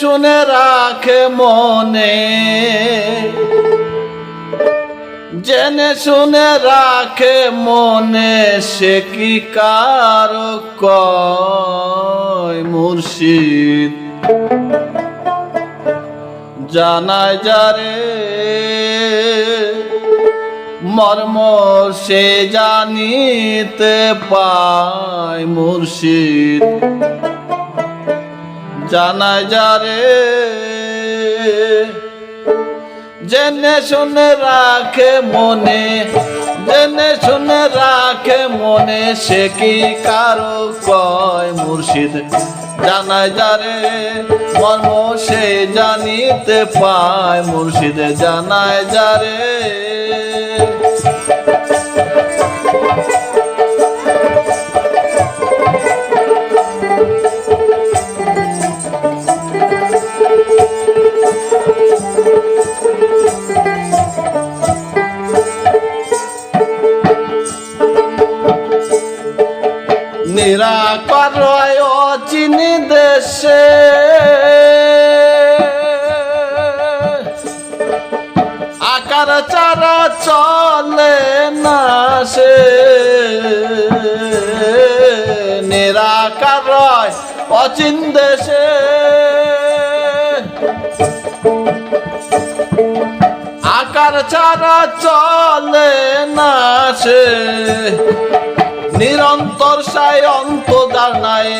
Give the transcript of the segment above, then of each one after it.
শুনে রাখে মনে। জেনে শুনে রাখে মনে সে কি কারও কয় মুর্শিদ। জানায় যারে মর্ম সে জানিতে পায় মুর্শিদ। জানায় যারে জেনে শুনে রাখে মনে, জেনে শুনে রাখে মনে, সে কি কারও কয় মুর্শিদ? জানায় যারে মর্ম সে জানিতে পায় মুর্শিদ। জানায় যারে নিরাকর চিনি দেশে। আকার চারা চলে না সে। নিরাকার অচিন দেশে। আকার ছাড়া চলে না সে। নিরন্তর সায় অন্তদার নাই।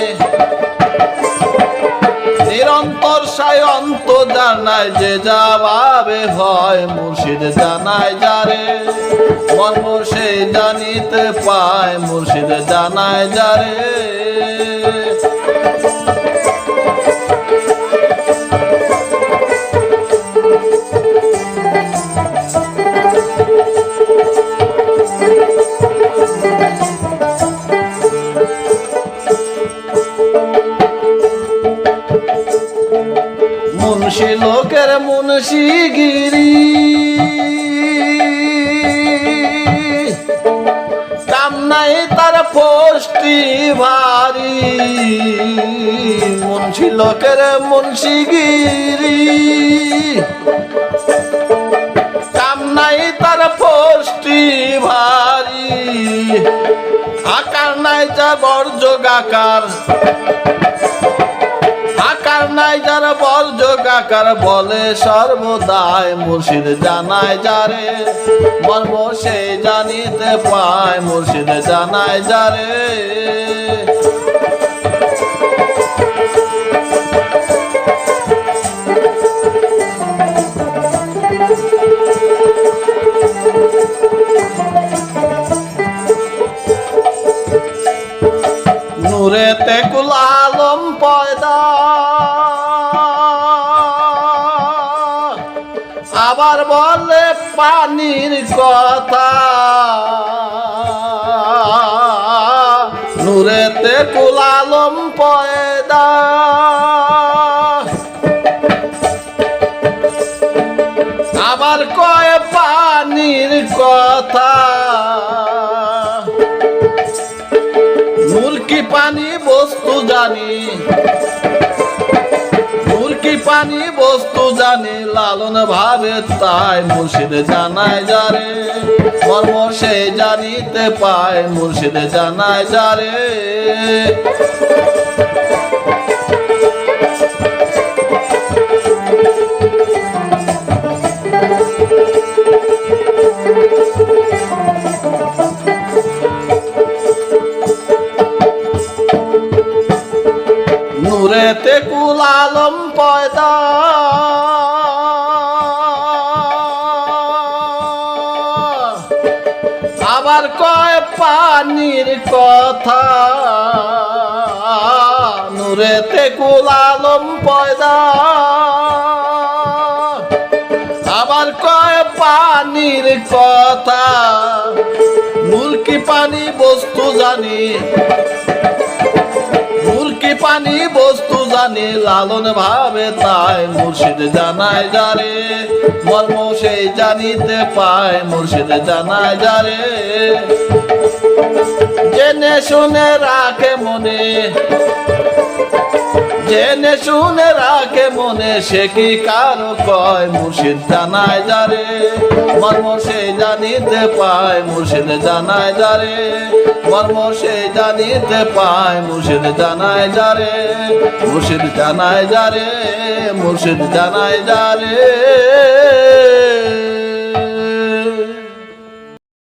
নিরন্তর সায় অন্তদার নাই, যে যাবে হয় মুর্শিদ জানায় যারে। মন সে জানিতে পায়, মুর্শিদ জানায় যারে। মুন্সি লোকের মুন্সি গিরি কাম নাই তার পোষ্টি ভারী। মুন্সি লোকের মুন্সি গিরি কাম নাই তার পোষ্টি ভারী। আকার নাই যা বর্জগাকার নাই যার বল যোগাকার বলে সর্বদাই মুর্শিদ জানায় যারে। মর্ম সে জানিতে পায়, মুর্শিদ জানায় যারে। নূরেতে কুলালম পয়দা আবার বলে পানির কথা। নূরেতে কুলালম পয়দা। আবার কয় পানির কথা। মুরকি পানি বস্তু জানি? মুরকি পানি বস্তু জানি, লালন ভাবে তাই মুর্শিদ জানায় যারে। মর্ম সে জানিতে পায়, মুর্শিদ জানায় যারে। নূরেতে কুল আলম পয়দা। আবার কয় পানির কথা। নূরেতে কুল পয়দা। আবার কয় পানির কথা। মুরকি পানি বস্তু জানি। মুরকি পানি জানি লালন ভাবে তাই মুর্শিদ জানায় যারে, মর্ম সেই জানিতে পায় মুর্শিদ জানায় যারে। জেনে শুনে রাখে মনে জেনে শুনে রাখে মনে, সে কি কারও কয়? মুর্শিদ জানায় যারে, মর্ম সে জানিতে পায়। মুর্শিদ জানায় যারে, মর্ম সে জানিতে পায়। মুর্শিদ জানায় যারে, মুর্শিদ জানায় যারে, মুর্শিদ জানায় যারে।